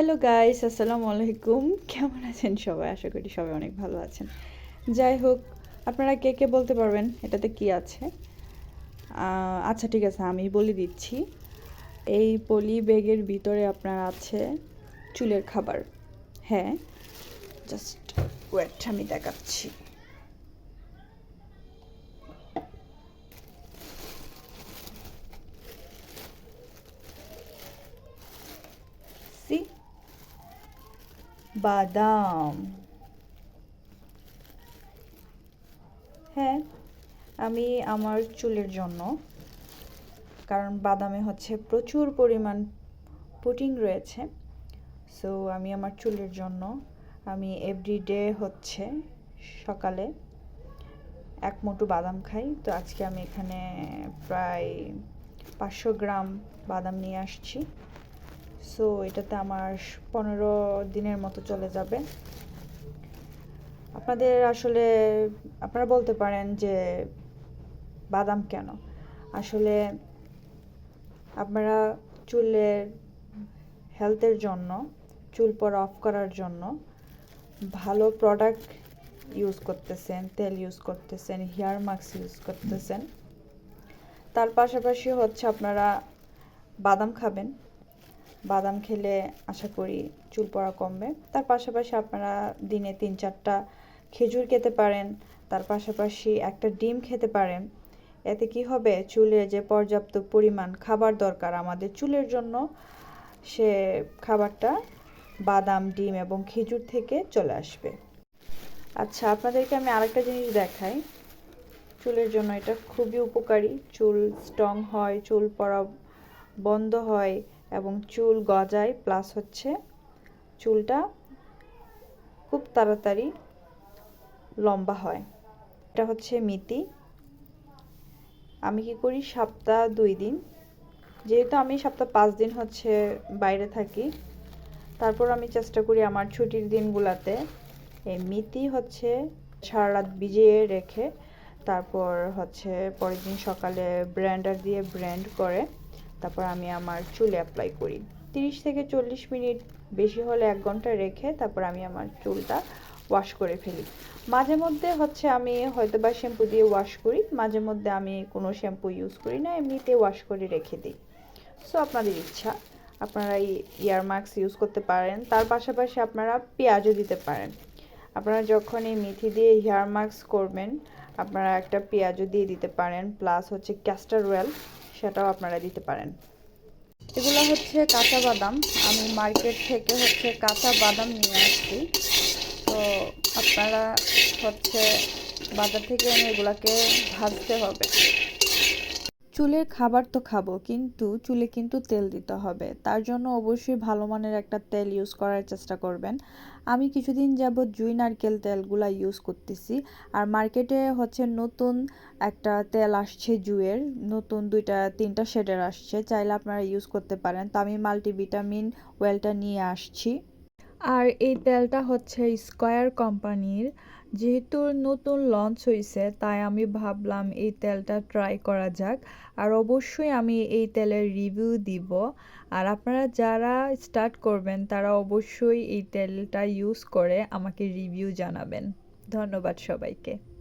Hello guys আসসালামু আলাইকুম কেমন আছেন সবাই? আশা করি সবাই অনেক ভালো আছেন। যাই হোক, আপনারা কে কে বলতে পারবেন? এটাতে কি আছে? আচ্ছা ঠিক আছে, আমি বলে দিচ্ছি। এই পলি ব্যাগের ভিতরে আপনার আছে চুলের খাবার। হ্যাঁ? জাস্ট ওয়েট আমি দেখাচ্ছি সি বাদাম। হ্যাঁ আমি আমার চুলের জন্য, কারণ বাদামে হচ্ছে প্রচুর পরিমাণ প্রোটিন রয়েছে। সো আমি আমার চুলের জন্য, আমি এভরিডে হচ্ছে সকালে এক মুঠো বাদাম খাই। তো আজকে আমি এখানে প্রায় পাঁচশো গ্রাম বাদাম নিয়ে আসছি। সো এটাতে আমার পনেরো দিনের মতো চলে যাবে। আপনাদের আসলে, আপনারা বলতে পারেন যে বাদাম কেন? আসলে আপনারা চুলের হেলথের জন্য, চুল পড়া অফ করার জন্য ভালো প্রোডাক্ট ইউজ করতেছেন, তেল ইউজ করতেছেন, হেয়ার মাস্ক ইউজ করতেছেন। তার পাশাপাশি হচ্ছে আপনারা বাদাম খাবেন। বাদাম খেলে আশা করি চুল পড়া কমবে। তার পাশাপাশি আপনারা দিনে তিন চারটা খেজুর খেতে পারেন, তার পাশাপাশি একটা ডিম খেতে পারেন। এতে কি হবে? চুলে যে পর্যাপ্ত পরিমাণ খাবার দরকার আমাদের চুলের জন্য, সে খাবারটা বাদাম, ডিম এবং খেজুর থেকে চলে আসবে। আচ্ছা আপনাদেরকে আমি আরেকটা জিনিস দেখাই। চুলের জন্য এটা খুবই উপকারী। চুল স্ট্রং হয়, চুল পড়া বন্ধ হয় এবং চুল গজায় প্লাস হচ্ছে চুলটা খুব তাড়াতাড়ি লম্বা হয়। এটা হচ্ছে মিতি। আমি কি করি? সপ্তাহ দুই দিন। যেহেতু আমি সপ্তাহ পাঁচ দিন হচ্ছে বাইরে থাকি, তারপর আমি চেষ্টা করি আমার ছুটির দিনগুলোতে। এই মিতি হচ্ছে সারা রাত ভিজিয়ে রেখে, তারপর হচ্ছে পরের দিন সকালে ব্র্যান্ডার দিয়ে ব্র্যান্ড করে। তারপর আমি আমার চুলে অ্যাপ্লাই করি। তিরিশ থেকে চল্লিশ মিনিট বেশি হলে এক ঘণ্টা রেখে তারপর আমি আমার চুলটা ওয়াশ করে ফেলি। মাঝে মধ্যে হচ্ছে আমি হয়তো বা শ্যাম্পু দিয়ে ওয়াশ করি, মাঝে মধ্যে আমি কোনো শ্যাম্পু ইউজ করি না, এমনিতে ওয়াশ করে রেখে দিই। সো আপনাদের ইচ্ছা, আপনারা ইয়ার মাস্ক ইউজ করতে পারেন, তার পাশাপাশি আপনারা পেঁয়াজও দিতে পারেন। আপনারা যখন এই মেথি দিয়ে হেয়ার মাস্ক করবেন, আপনারা একটা পেঁয়াজও দিয়ে দিতে পারেন প্লাস হচ্ছে ক্যাস্টার অয়েল সেটাও আপনারা দিতে পারেন। এগুলো হচ্ছে কাঁচা বাদাম। আমি মার্কেট থেকে হচ্ছে কাঁচা বাদাম নিয়ে আসছি। তো আপনারা হচ্ছে বাজার থেকে এনে এগুলাকে ভাজতে হবে। চুলের খাবার তো খাব, কিন্তু চুলে কিন্তু তেল দিতে হবে। তার জন্য অবশ্যই ভালো মানের একটা তেল ইউজ করার চেষ্টা করবেন। আমি কিছুদিন যাবৎ জুই নারকেল তেলগুলা ইউজ করতেছি। আর মার্কেটে হচ্ছে নতুন একটা তেল আসছে জুয়ের নতুন দুইটা, তিনটা শেডের আসছে। চাইলে আপনারা ইউজ করতে পারেন। তো আমি মাল্টিভিটামিন ওয়েলটা নিয়ে আসছি। আর এই তেলটা হচ্ছে স্কয়ার কোম্পানির যেহেতু নতুন লঞ্চ হয়েছে তাই আমি ভাবলাম এই তেলটা ট্রাই করা যাক। আর অবশ্যই আমি এই তেলের রিভিউ দিব। আর আপনারা যারা স্টার্ট করবেন, তারা অবশ্যই এই তেলটা ইউজ করে আমাকে রিভিউ জানাবেন। ধন্যবাদ সবাইকে।